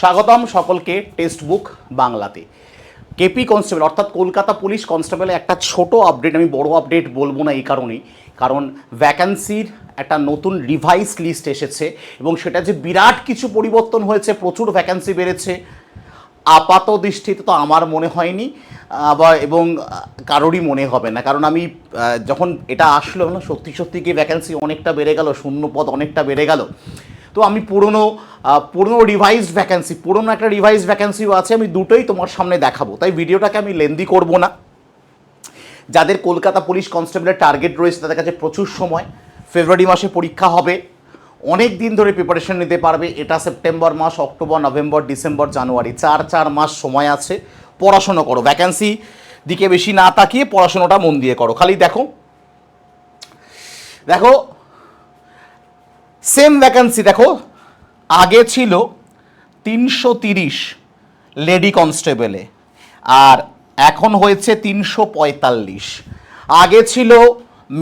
স্বাগতম সকলকে text book বাংলাতে। কেপি কনস্টেবল, অর্থাৎ কলকাতা পুলিশ কনস্টেবলে একটা ছোট আপডেট, আমি বড় আপডেট বলব না এই কারণেই, কারণ ভ্যাকান্সির একটা নতুন রিভাইস লিস্ট এসেছে এবং সেটা যে বিরাট কিছু পরিবর্তন হয়েছে, প্রচুর ভ্যাকান্সি বেড়েছে। আপাত দৃষ্টিতে তো আমার মনে হয়নি আবার এবং কারোরই মনে হবে না। কারণ আমি যখন এটা আসলো না সত্যি সত্যি কি ভ্যাকান্সি অনেকটা বেড়ে গেল শূন্য পদ অনেকটা বেড়ে গেল। তো আমি পুরনো পুরনো রিভাইজড ভ্যাকেন্সি পুরনো একটা রিভাইজড ভ্যাকেন্সিও আছে, আমি দুটোই তোমার সামনে দেখাবো। তাই ভিডিওটাকে আমি লেন্দি করব না। যাদের কলকাতা পুলিশ কনস্টেবলের টার্গেট রয়েছে, তাদের কাছে প্রচুর সময়। ফেব্রুয়ারি মাসে পরীক্ষা হবে। অনেক দিন ধরে প্রিপারেশন নিতে পারবে। এটা সেপ্টেম্বর মাস, অক্টোবর, নভেম্বর, ডিসেম্বর, জানুয়ারি। চার চার মাস সময় আছে। পড়াশোনা করো। ভ্যাকান্সি দিকে বেশি না তাকিয়ে পড়াশোনাটা মন দিয়ে করো। খালি দেখো। দেখো সেম ভ্যাকান্সি দেখো। আগে ছিল তিনশো তিরিশ লেডি কনস্টেবলে, আর এখন হয়েছে তিনশো পঁয়তাল্লিশ। আগে ছিল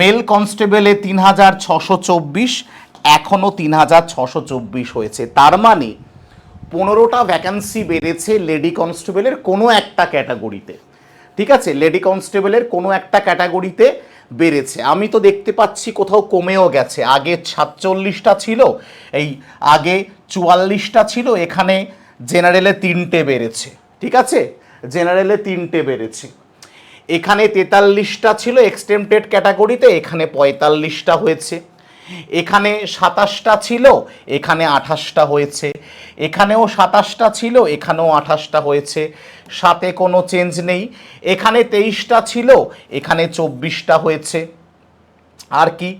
মেল কনস্টেবলে তিন হাজার ছশো চব্বিশ, এখনও তিন হাজার ছশো চব্বিশ হয়েছে। তার মানে পনেরোটা ভ্যাকান্সি বেড়েছে লেডি কনস্টেবলের কোনো একটা ক্যাটাগরিতে। ঠিক আছে? লেডি কনস্টেবলের কোনো একটা ক্যাটাগরিতে বেড়েছে। আমি তো দেখতে পাচ্ছি কোথাও কমেও গেছে। আগে সাতচল্লিশটা ছিল, এই আগে চুয়াল্লিশটা ছিল, এখানে জেনারেলে তিনটে বেড়েছে। ঠিক আছে? জেনারেলে তিনটে বেড়েছে। এখানে তেতাল্লিশটা ছিল এক্সটেমটেড ক্যাটাগরিতে, এখানে পঁয়তাল্লিশটা হয়েছে। এখানে সাতাশটা ছিল, এখানে আঠাশটা হয়েছে। এখানেও সাতাশটা ছিল, এখানেও আঠাশটা হয়েছে। সাথে কোনো চেঞ্জ নেই। এখানে তেইশটা ছিল, এখানে চব্বিশটা হয়েছে। আর কি?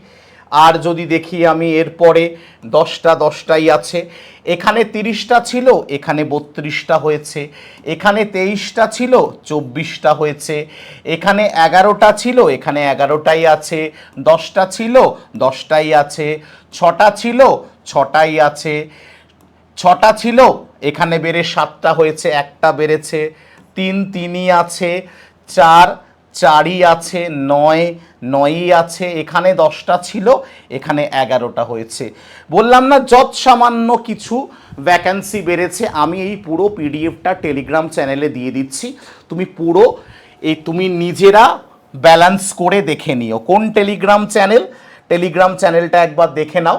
আর যদি দেখি আমি এরপরে দশটা দশটাই আছে, এখানে তিরিশটা ছিল, এখানে বত্রিশটা হয়েছে, এখানে তেইশটা ছিল, চব্বিশটা হয়েছে, এখানে এগারোটা ছিল, এখানে এগারোটাই আছে, দশটা ছিল, দশটাই আছে, ছটা ছিল, ছটাই আছে, ছটা ছিল, এখানে বেড়ে সাতটা হয়েছে, একটা বেড়েছে, তিন তিনই আছে, চার চারই আছে, নয়, নয়ই আছে, এখানে দশটা ছিল, এখানে এগারোটা হয়েছে। বললাম না যৎ সামান্য কিছু ভ্যাকান্সি বেড়েছে, আমি এই পুরো পিডিএফটা টেলিগ্রাম চ্যানেলে দিয়ে দিচ্ছি। তুমি পুরো এই তুমি নিজেরা ব্যালেন্স করে দেখে নিও। কোন টেলিগ্রাম চ্যানেল টেলিগ্রাম চ্যানেলটা একবার দেখে নাও।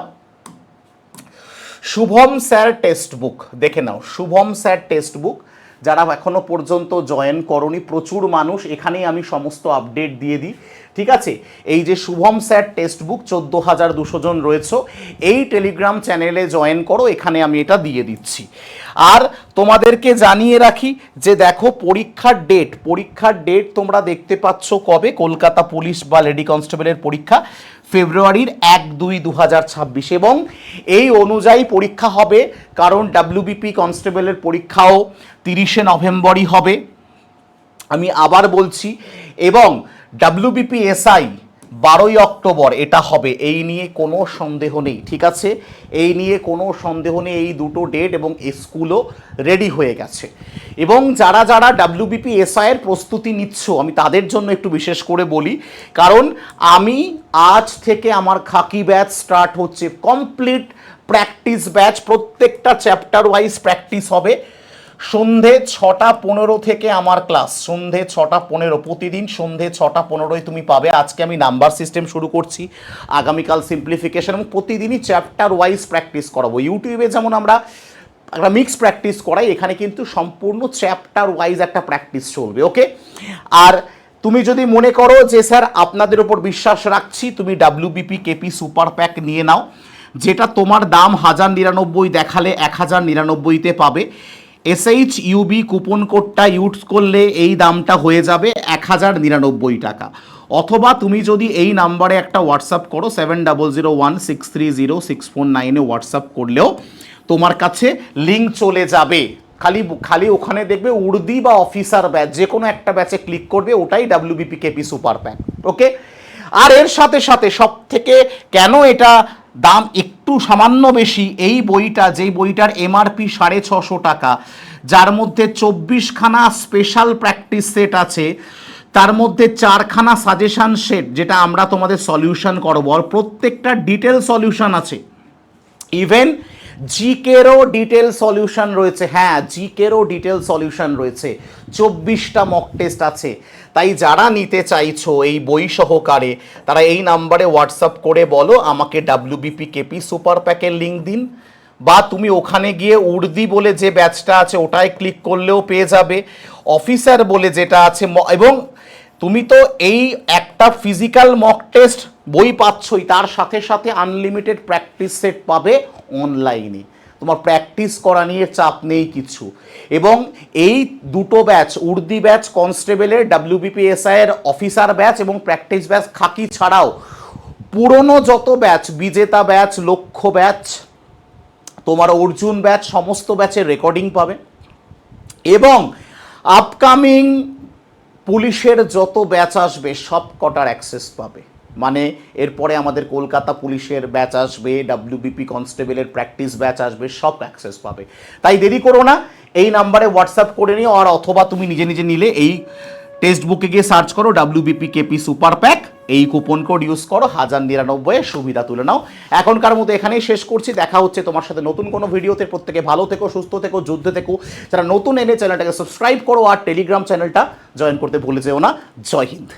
শুভম স্যার টেক্সট বুক দেখে নাও। শুভম স্যার টেক্সট বুক যারা এখনও পর্যন্ত জয়েন করনি, প্রচুর মানুষ, এখানেই আমি সমস্ত আপডেট দিয়ে দিই। ঠিক আছে? এই যে শুভম স্যার টেক্সট বুক চোদ্দ হাজার দুশো জন রয়েছে, এই টেলিগ্রাম চ্যানেলে জয়েন করো, এখানে আমি এটা দিয়ে দিচ্ছি। আর তোমাদেরকে জানিয়ে রাখি যে দেখো, পরীক্ষার ডেট পরীক্ষার ডেট তোমরা দেখতে পাচ্ছ কবে? কলকাতা পুলিশ বা লেডি কনস্টেবলের পরীক্ষা। ফেব্রুয়ারির এক দুই দু হাজার ছাব্বিশ এবং এই অনুযায়ী পরীক্ষা হবে, কারণ ডাব্লিউবিপি কনস্টেবলের পরীক্ষাও তিরিশে নভেম্বরই হবে। আমি আবার বলছি, এবং ডাব্লিউবিপি এসআই বারোই অক্টোবর এটা হবে। এই নিয়ে কোনো সন্দেহ নেই, ঠিক আছে? এই নিয়ে কোনো সন্দেহ নেই, এই দুটো ডেট এবং স্কুলও রেডি হয়ে গেছে। এবং যারা যারা ডাব্লিউবিপি এসআইয়ের প্রস্তুতি নিচ্ছ, আমি তাদের জন্য একটু বিশেষ করে বলি, কারণ আমি আজ থেকে আমার খাকি ব্যাচ স্টার্ট হচ্ছে। কমপ্লিট প্র্যাকটিস ব্যাচ প্রত্যেকটা চ্যাপ্টার ওয়াইজ প্র্যাকটিস হবে। সন্ধে ছটা পনেরো থেকে আমার ক্লাস। সন্ধে ছটা পনেরো, প্রতিদিন সন্ধে ছটা পনেরোয় তুমি পাবে। আজকে আমি নাম্বার সিস্টেম শুরু করছি, আগামীকাল সিম্পলিফিকেশন এবং প্রতিদিনই চ্যাপ্টার ওয়াইজ প্র্যাকটিস করাবো। ইউটিউবে যেমন আমরা একটা মিক্স প্র্যাকটিস করাই, এখানে কিন্তু সম্পূর্ণ চ্যাপ্টার ওয়াইজ একটা প্র্যাকটিস চলবে ওকে আর তুমি যদি মনে করো যে, স্যার, আপনাদের ওপর বিশ্বাস রাখছি, তুমি ডাব্লিউবিপি কেপি সুপার প্যাক নিয়ে নাও, যেটা তোমার দাম হাজার নিরানব্বই দেখালে এক হাজার নিরানব্বইতে পাবে। এসএইচ ইউবি কুপন কোডটা ইউজ করলে এই দামটা হয়ে যাবে এক হাজার নিরানব্বই টাকা। অথবা তুমি যদি এই নাম্বারে একটা হোয়াটসঅ্যাপ করো seven double zero one six three zero six four নাইনে হোয়াটসঅ্যাপ করলেও তোমার কাছে লিঙ্ক চলে যাবে। খালি খালি ওখানে দেখবে উর্দি বা অফিসার ব্যাচ যে কোনো একটা ব্যাচে ক্লিক করবে, ওটাই WBP KP super pack okay আর এর সাথে সাথে সব থেকে কেন এটা দাম একটু সামান্য বেশি, এই বইটা যেই বইটার এমআরপি সাড়ে ছশো টাকা, যার মধ্যে চব্বিশখানা স্পেশাল প্র্যাকটিস সেট আছে, তার মধ্যে চারখানা সাজেশন সেট যেটা আমরা তোমাদের সলিউশন করব। আর প্রত্যেকটা ডিটেল সলিউশন আছে। ইভেন জিকেরও ডিটেল সলিউশন রয়েছে। হ্যাঁ জিকেরও ডিটেল সলিউশন রয়েছে। চব্বিশটা মক টেস্ট আছে। তাই যারা নিতে চাইছো এই বই সহকারে, তারা এই নাম্বারে হোয়াটসঅ্যাপ করে বলো, আমাকে ডাব্লিউবিপি কেপি সুপার প্যাকের লিঙ্ক দিন। বা তুমি ওখানে গিয়ে উর্দি বলে যে ব্যাচটা আছে, ওটায় ক্লিক করলেও পেয়ে যাবে। অফিসার বলে যেটা আছে এবং তুমি তো এই একটা ফিজিক্যাল মক টেস্ট বই পাচ্ছই, তার সাথে সাথে আনলিমিটেড প্র্যাকটিস সেট পাবে অনলাইনে তোমার প্র্যাকটিস করা নিয়ে চাপ নেই কিছু। এবং এই দুটো ব্যাচ উর্দি ব্যাচ কনস্টেবলের ডাব্লিউবিপিএসআই এর অফিসার ব্যাচ এবং প্র্যাকটিস ব্যাচ খাকি ছাড়াও পুরনো যত ব্যাচ বিজেতা ব্যাচ লক্ষ্য ব্যাচ তোমার অর্জুন ব্যাচ সমস্ত ব্যাচের রেকর্ডিং পাবে। এবং আপকামিং পুলিশের যত ব্যাচ আসবে সব কটার অ্যাক্সেস পাবে। মানে এরপরে আমাদের কলকাতা পুলিশের ব্যাচ আসবে ডাব্লিউবিপি কনস্টেবলের প্র্যাকটিস ব্যাচ আসবে, সব অ্যাক্সেস পাবে। তাই দেরি করো না, এই নাম্বারে হোয়াটসঅ্যাপ করে নিও, আর অথবা তুমি নিজে নিজে নিলে এই টেক্সট বুকে গিয়ে সার্চ করো ডাব্লিউবিপি কেপি সুপার প্যাক এই কুপন কোড ইউজ করো, হাজার নিরানব্বইয়ের সুবিধা তুলে নাও। এখনকার মতো এখানেই শেষ করছি, দেখা হচ্ছে তোমার সাথে নতুন কোনো ভিডিওতে। প্রত্যেকে ভালো থেকো, সুস্থ থেকো, যুদ্ধে থেকো। যারা নতুন এনে চ্যানেলটাকে সাবস্ক্রাইব করো, আর টেলিগ্রাম চ্যানেলটা জয়েন করতে ভুলে যেও না। জয় হিন্দ।